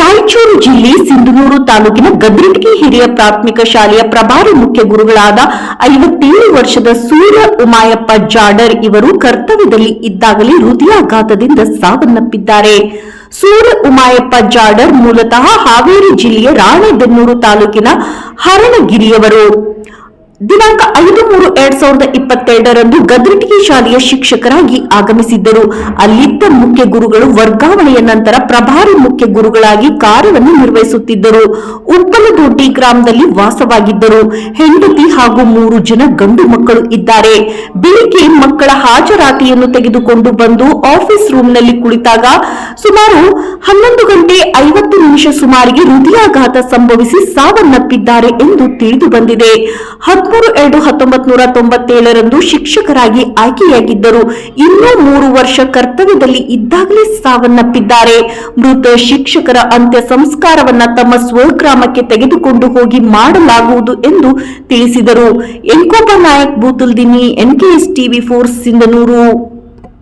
ರಾಯಚೂರು ಜಿಲ್ಲೆ ಸಿಂಧನೂರು ತಾಲೂಕಿನ ಗದ್ರಿಟಗಿ ಹಿರಿಯ ಪ್ರಾಥಮಿಕ ಶಾಲೆಯ ಪ್ರಭಾರಿ ಮುಖ್ಯ ಗುರುಗಳಾದ ಐವತ್ತೇಳು ವರ್ಷದ ಸೂರ್ಯ ಉಮಾಯಪ್ಪ ಜಾಡರ್ ಇವರು ಕರ್ತವ್ಯದಲ್ಲಿ ಇದ್ದಾಗಲೇ ಹೃದಯಾಘಾತದಿಂದ ಸಾವನ್ನಪ್ಪಿದ್ದಾರೆ. ಸೂರ್ಯ ಉಮಾಯಪ್ಪ ಜಾಡರ್ ಮೂಲತಃ ಹಾವೇರಿ ಜಿಲ್ಲೆಯ ರಾಣೆಬೆನ್ನೂರು ತಾಲೂಕಿನ ಹರಣಗಿರಿಯವರು. ದಿನಾಂಕ ಐದು ಮೂರು ಎರಡ್ ಸಾವಿರದ ಇಪ್ಪತ್ತೆರಡರಂದು ಗದ್ರಟಿಕೆ ಶಾಲೆಯ ಶಿಕ್ಷಕರಾಗಿ ಆಗಮಿಸಿದ್ದರು. ಅಲ್ಲಿದ್ದ ಮುಖ್ಯ ಗುರುಗಳು ವರ್ಗಾವಣೆಯ ನಂತರ ಪ್ರಭಾರಿ ಮುಖ್ಯ ಗುರುಗಳಾಗಿ ಕಾರ್ಯವನ್ನು ನಿರ್ವಹಿಸುತ್ತಿದ್ದರು. ಉಪ್ಪಲದೊಡ್ಡಿ ಗ್ರಾಮದಲ್ಲಿ ವಾಸವಾಗಿದ್ದರು. ಹೆಂಡತಿ ಹಾಗೂ ಮೂರು ಜನ ಗಂಡು ಮಕ್ಕಳು ಇದ್ದಾರೆ. ಬೆಳಿಗ್ಗೆ ಮಕ್ಕಳ ಹಾಜರಾತಿಯನ್ನು ತೆಗೆದುಕೊಂಡು ಬಂದು ಆಫೀಸ್ ರೂಮ್ನಲ್ಲಿ ಕುಳಿತಾಗ ಸುಮಾರು ಹನ್ನೊಂದು ಗಂಟೆ ಐವತ್ತು ನಿಮಿಷ ಸುಮಾರಿಗೆ ಹೃದಯಾಘಾತ ಸಂಭವಿಸಿ ಸಾವನ್ನಪ್ಪಿದ್ದಾರೆ ಎಂದು ತಿಳಿದು ಬಂದಿದೆ. ಹದಿಮೂರು ಎರಡು ಹತ್ತೊಂಬತ್ ನೂರ ತೊಂಬತ್ತೇಳರಂದು ಶಿಕ್ಷಕರಾಗಿ ಆಯ್ಕೆಯಾಗಿದ್ದರು. ಇನ್ನೂ ಮೂರು ವರ್ಷ ಕರ್ತವ್ಯದಲ್ಲಿ ಇದ್ದಾಗಲೇ ಸಾವನ್ನಪ್ಪಿದ್ದಾರೆ. ಮೃತ ಶಿಕ್ಷಕರ ಅಂತ್ಯ ಸಂಸ್ಕಾರವನ್ನ ತಮ್ಮ ಸ್ವಗ್ರಾಮಕ್ಕೆ ತೆಗೆದುಕೊಂಡು ಹೋಗಿ ಮಾಡಲಾಗುವುದು ಎಂದು ತಿಳಿಸಿದರು. ಎಂಕೋಬ ನಾಯಕ್ ಬೂತುಲ್ದಿನಿ ಎನ್ಕೆಎಸ್ ಟಿವಿ ಫೋರ್ಸ್ ಸಿಂಧನೂರು.